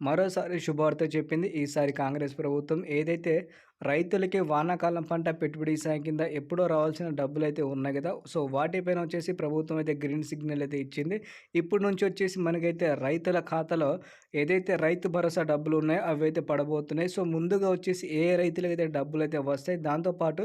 మరోసారి శుభవార్త చెప్పింది ఈసారి కాంగ్రెస్ ప్రభుత్వం. ఏదైతే రైతులకి వానాకాలం పంట పెట్టుబడి సాయం కింద ఎప్పుడో రావాల్సిన డబ్బులు అయితే ఉన్నాయి కదా సో వాటిపైన వచ్చేసి ప్రభుత్వం అయితే గ్రీన్ సిగ్నల్ అయితే ఇచ్చింది. ఇప్పటి నుంచి వచ్చేసి మనకైతే రైతుల ఖాతాలో ఏదైతే రైతు భరోసా డబ్బులు ఉన్నాయో అవి అయితే పడబోతున్నాయి. సో ముందుగా వచ్చేసి ఏ రైతులకైతే డబ్బులు అయితే వస్తాయి దాంతోపాటు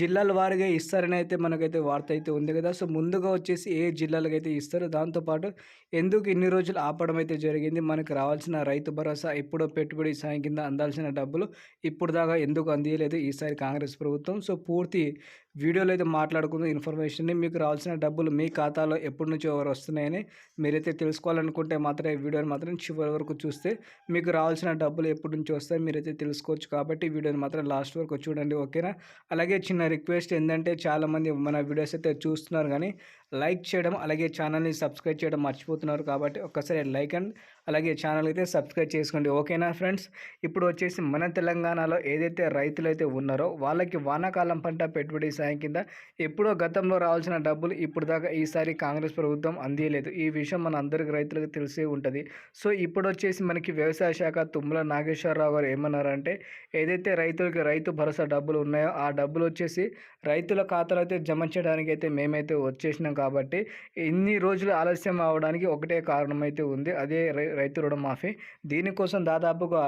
జిల్లాల వారిగా ఇస్తారని అయితే మనకైతే వార్త అయితే ఉంది కదా. సో ముందుగా వచ్చేసి ఏ జిల్లాలకు అయితే దాంతోపాటు ఎందుకు ఇన్ని రోజులు ఆపడం అయితే జరిగింది మనకు రావాల్సిన రైతు భరోసా ఎప్పుడో పెట్టుబడి సాయం కింద అందాల్సిన డబ్బులు ఇప్పుడు దాకా ఎందుకు అందియలేదు? ఈసారి కాంగ్రెస్ ప్రభుత్వం. సో పూర్తి వీడియోలో అయితే మాట్లాడుకున్న ఇన్ఫర్మేషన్ని మీకు రావాల్సిన డబ్బులు మీ ఖాతాలో ఎప్పటి నుంచి ఎవరు వస్తున్నాయని మీరైతే తెలుసుకోవాలనుకుంటే మాత్రం ఈ వీడియోని మాత్రం చివరి వరకు చూస్తే మీకు రావాల్సిన డబ్బులు ఎప్పటి నుంచి వస్తాయి మీరైతే తెలుసుకోవచ్చు కాబట్టి వీడియోని మాత్రం లాస్ట్ వరకు చూడండి ఓకేనా? అలాగే చిన్న రిక్వెస్ట్ ఏంటంటే చాలామంది మన వీడియోస్ అయితే చూస్తున్నారు కానీ లైక్ చేయడం అలాగే ఛానల్ని సబ్స్క్రైబ్ చేయడం మర్చిపోతున్నారు కాబట్టి ఒక్కసారి లైక్ అండ్ అలాగే ఛానల్ అయితే సబ్స్క్రైబ్ చేసుకోండి ఓకేనా ఫ్రెండ్స్? ఇప్పుడు వచ్చేసి మన తెలంగాణలో ఏదైతే రైతులు అయితే ఉన్నారో వాళ్ళకి వానాకాలం పంట పెట్టుబడి సాయం కింద ఎప్పుడో గతంలో రావాల్సిన డబ్బులు ఇప్పుడు దాకా ఈసారి కాంగ్రెస్ ప్రభుత్వం అందియలేదు. ఈ విషయం మన అందరికి రైతులకు తెలిసే ఉంటుంది. సో ఇప్పుడు వచ్చేసి మనకి వ్యవసాయ శాఖ తుమ్మల నాగేశ్వరరావు గారు ఏమన్నారంటే ఏదైతే రైతులకి రైతు భరోసా డబ్బులు ఉన్నాయో ఆ డబ్బులు వచ్చేసి రైతుల ఖాతాలో అయితే జమ చేయడానికి అయితే మేమైతే వచ్చేసినాం కాబట్టి ఇన్ని రోజులు ఆలస్యం అవడానికి ఒకటే కారణం అయితే ఉంది. అదే రైతు రుణమాఫీ. దీనికోసం దాదాపుగా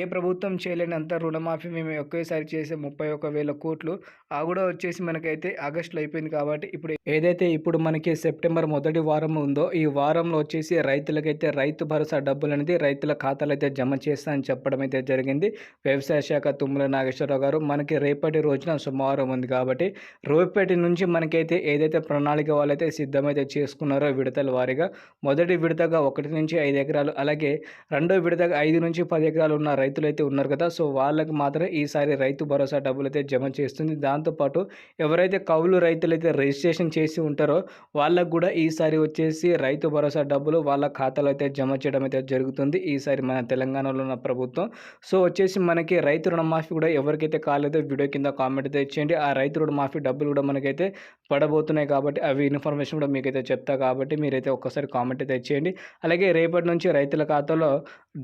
ఏ ప్రభుత్వం చేయలేనంత రుణమాఫీ మేము ఒకేసారి చేసే ముప్పై ఒక వేల కోట్లు. ఆ కూడా వచ్చేసి మనకైతే ఆగస్టులో అయిపోయింది కాబట్టి ఇప్పుడు ఏదైతే ఇప్పుడు మనకి సెప్టెంబర్ మొదటి వారం ఉందో ఈ వారంలో వచ్చేసి రైతులకైతే రైతు భరోసా డబ్బులు అనేది రైతుల ఖాతాలు అయితే జమ చేస్తా అని చెప్పడం అయితే జరిగింది. వ్యవసాయ శాఖ తుమ్మల నాగేశ్వరరావు గారు మనకి రేపటి రోజున సోమవారం ఉంది కాబట్టి రేపటి నుంచి మనకైతే ఏదైతే ప్రణాళిక వాళ్ళైతే సిద్ధమైతే చేసుకున్నారో విడతల వారీగా మొదటి విడతగా ఒకటి నుంచి ఐదు ఎకరాలు అలాగే రెండో విడతగా ఐదు నుంచి పది ఎకరాలు ఉన్న రైతులు అయితే ఉన్నారు కదా సో వాళ్ళకి మాత్రం ఈసారి రైతు భరోసా డబ్బులు అయితే జమ చేస్తుంది. దాంతోపాటు ఎవరైతే కౌలు రైతులైతే రిజిస్ట్రేషన్ చేసి ఉంటారో వాళ్ళకు కూడా ఈసారి వచ్చేసి రైతు భరోసా డబ్బులు వాళ్ళ ఖాతాలో అయితే జమ చేయడం అయితే జరుగుతుంది. ఈసారి మన తెలంగాణలో ఉన్న ప్రభుత్వం. సో వచ్చేసి మనకి రైతు రుణమాఫీ కూడా ఎవరికైతే కాలేదో వీడియో కింద కామెంట్ అయితే ఇచ్చేయండి. ఆ రైతు రుణమాఫీ డబ్బులు కూడా మనకైతే పడబోతున్నాయి కాబట్టి అవి ఇన్ఫర్మేషన్ కూడా మీకైతే చెప్తా కాబట్టి మీరైతే ఒక్కసారి కామెంట్ అయితే ఇచ్చేయండి. అలాగే రేపటి నుంచి రైతుల ఖాతాలో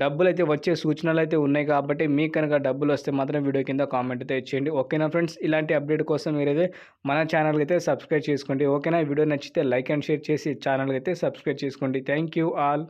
డబ్బులు అయితే వచ్చే సూచనలు అయితే ఉన్నాయి కాబట్టి మీకు కనుక డబ్బులు వస్తే మాత్రం వీడియో కింద కామెంట్ అయితే ఇచ్చేయండి. ఓకేనా ఫ్రెండ్స్? ఇలాంటి అప్డేట్ కోసం మీరైతే మన ఛానల్కి అయితే సబ్స్క్రైబ్ చేసుకోండి. ఓకేనా? వీడియో నచ్చితే లైక్ అండ్ షేర్ చేసి ఛానల్కి అయితే సబ్స్క్రైబ్ చేసుకోండి. Thank you all.